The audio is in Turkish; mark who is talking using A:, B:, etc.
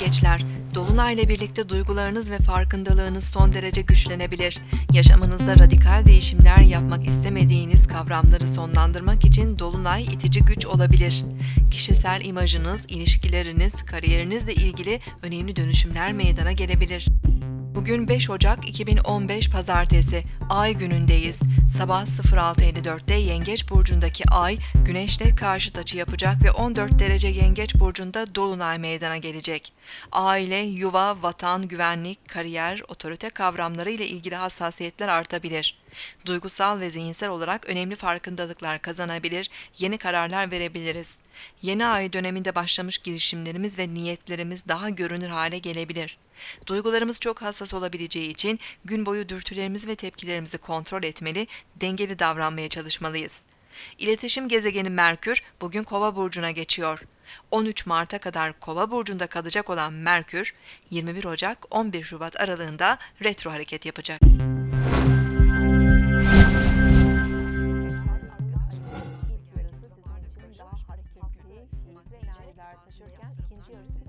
A: Yengeçler, Dolunay'la birlikte duygularınız ve farkındalığınız son derece güçlenebilir. Yaşamınızda radikal değişimler yapmak istemediğiniz kavramları sonlandırmak için Dolunay itici güç olabilir. Kişisel imajınız, ilişkileriniz, kariyerinizle ilgili önemli dönüşümler meydana gelebilir. Bugün 5 Ocak 2015 Pazartesi, Ay günündeyiz. Sabah 06.54'te Yengeç Burcu'ndaki Ay, Güneş'le karşıt açı yapacak ve 14 derece Yengeç Burcu'nda Dolunay meydana gelecek. Aile, yuva, vatan, güvenlik, kariyer, otorite kavramları ile ilgili hassasiyetler artabilir. Duygusal ve zihinsel olarak önemli farkındalıklar kazanabilir, yeni kararlar verebiliriz. Yeni ay döneminde başlamış girişimlerimiz ve niyetlerimiz daha görünür hale gelebilir. Duygularımız çok hassas olabileceği için gün boyu dürtülerimizi ve tepkilerimizi kontrol etmeli, dengeli davranmaya çalışmalıyız. İletişim gezegeni Merkür bugün Kova burcuna geçiyor. 13 Mart'a kadar Kova burcunda kalacak olan Merkür 21 Ocak 11 Şubat aralığında retro hareket yapacak.
B: İlk enerjiler taşırken ikinci yarısı